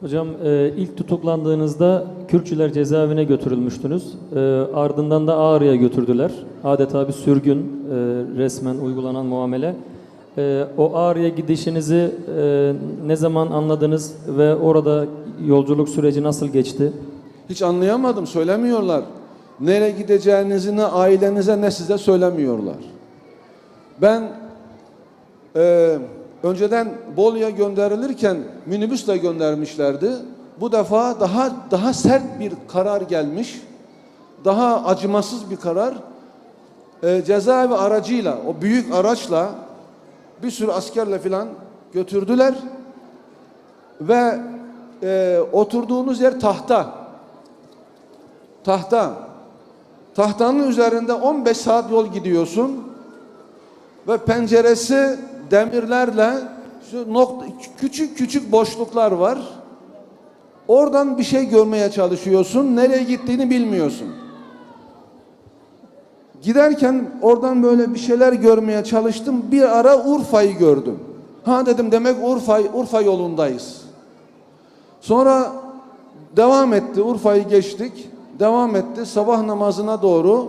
Hocam e, ilk tutuklandığınızda Kürtçüler cezaevine götürülmüştünüz. E, ardından da Ağrı'ya götürdüler. Adeta bir sürgün e, resmen uygulanan muamele. O Ağrı'ya gidişinizi ne zaman anladınız ve orada yolculuk süreci nasıl geçti? Hiç anlayamadım, söylemiyorlar. Nereye gideceğinizi ne ailenize ne size söylemiyorlar. Ben e, önceden Bolu'ya gönderilirken minibüsle göndermişlerdi. Bu defa daha daha sert bir karar gelmiş. Daha acımasız bir karar. E, cezaevi aracıyla, o büyük araçla bir sürü askerle filan götürdüler. Ve e, oturduğunuz yer tahta. Tahta. Tahtanın üzerinde 15 saat yol gidiyorsun ve penceresi demirlerle şu nokta, küçük küçük boşluklar var. Oradan bir şey görmeye çalışıyorsun. Nereye gittiğini bilmiyorsun. Giderken oradan böyle bir şeyler görmeye çalıştım. Bir ara Urfa'yı gördüm. Ha dedim demek Urfa Urfa yolundayız. Sonra devam etti. Urfa'yı geçtik. Devam etti. Sabah namazına doğru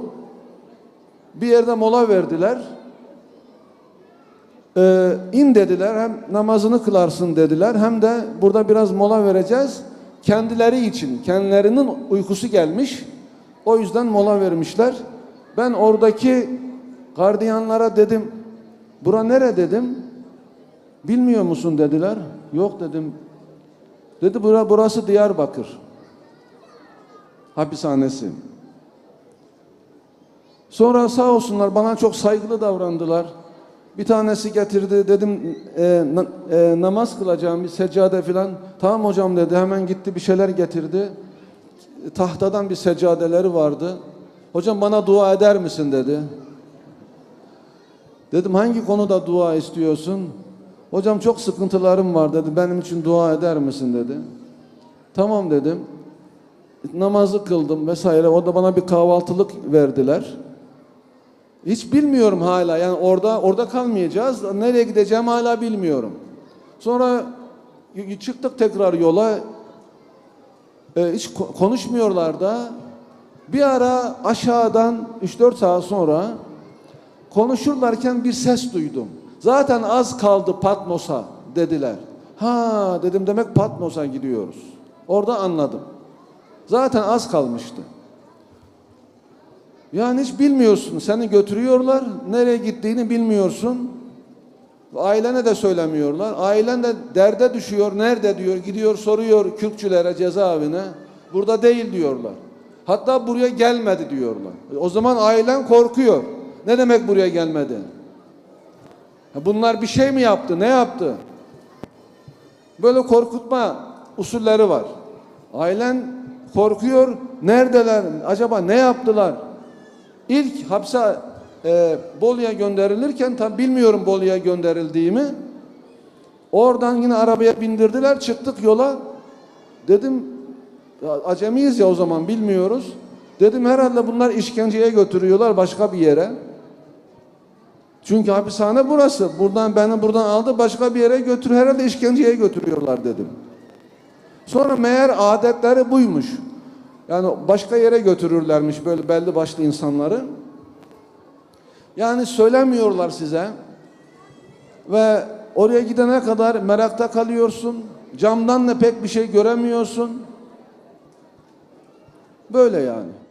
bir yerde mola verdiler. Ee, in dediler. Hem namazını kılarsın dediler. Hem de burada biraz mola vereceğiz. Kendileri için, kendilerinin uykusu gelmiş. O yüzden mola vermişler. Ben oradaki gardiyanlara dedim. Bura nere dedim. Bilmiyor musun dediler. Yok dedim. Dedi bura burası Diyarbakır. Hapishanesi. Sonra sağ olsunlar bana çok saygılı davrandılar. Bir tanesi getirdi dedim e, na- e, namaz kılacağım bir seccade filan. Tamam hocam dedi hemen gitti bir şeyler getirdi. Tahtadan bir seccadeleri vardı. Hocam bana dua eder misin dedi. Dedim hangi konuda dua istiyorsun? Hocam çok sıkıntılarım var dedi. Benim için dua eder misin dedi. Tamam dedim. Namazı kıldım vesaire. Orada bana bir kahvaltılık verdiler. Hiç bilmiyorum hala. Yani orada orada kalmayacağız. Nereye gideceğim hala bilmiyorum. Sonra çıktık tekrar yola. Ee, hiç ko- konuşmuyorlar da. Bir ara aşağıdan 3-4 saat sonra konuşurlarken bir ses duydum. Zaten az kaldı Patmos'a dediler. Ha dedim demek Patmos'a gidiyoruz. Orada anladım. Zaten az kalmıştı. Yani hiç bilmiyorsun. Seni götürüyorlar. Nereye gittiğini bilmiyorsun. Ailene de söylemiyorlar. Ailen de derde düşüyor. Nerede diyor. Gidiyor soruyor Kürtçülere cezaevine. Burada değil diyorlar. Hatta buraya gelmedi diyorlar. O zaman ailen korkuyor. Ne demek buraya gelmedi? Bunlar bir şey mi yaptı? Ne yaptı? Böyle korkutma usulleri var. Ailen korkuyor. Neredeler? Acaba ne yaptılar? İlk hapse e, Bolu'ya gönderilirken tam bilmiyorum Bolu'ya gönderildiğimi. Oradan yine arabaya bindirdiler. Çıktık yola. Dedim acemiyiz ya o zaman bilmiyoruz. Dedim herhalde bunlar işkenceye götürüyorlar başka bir yere. Çünkü hapishane burası. Buradan beni buradan aldı başka bir yere götür herhalde işkenceye götürüyorlar dedim. Sonra meğer adetleri buymuş. Yani başka yere götürürlermiş böyle belli başlı insanları. Yani söylemiyorlar size. Ve oraya gidene kadar merakta kalıyorsun. Camdan da pek bir şey göremiyorsun. Böyle yani.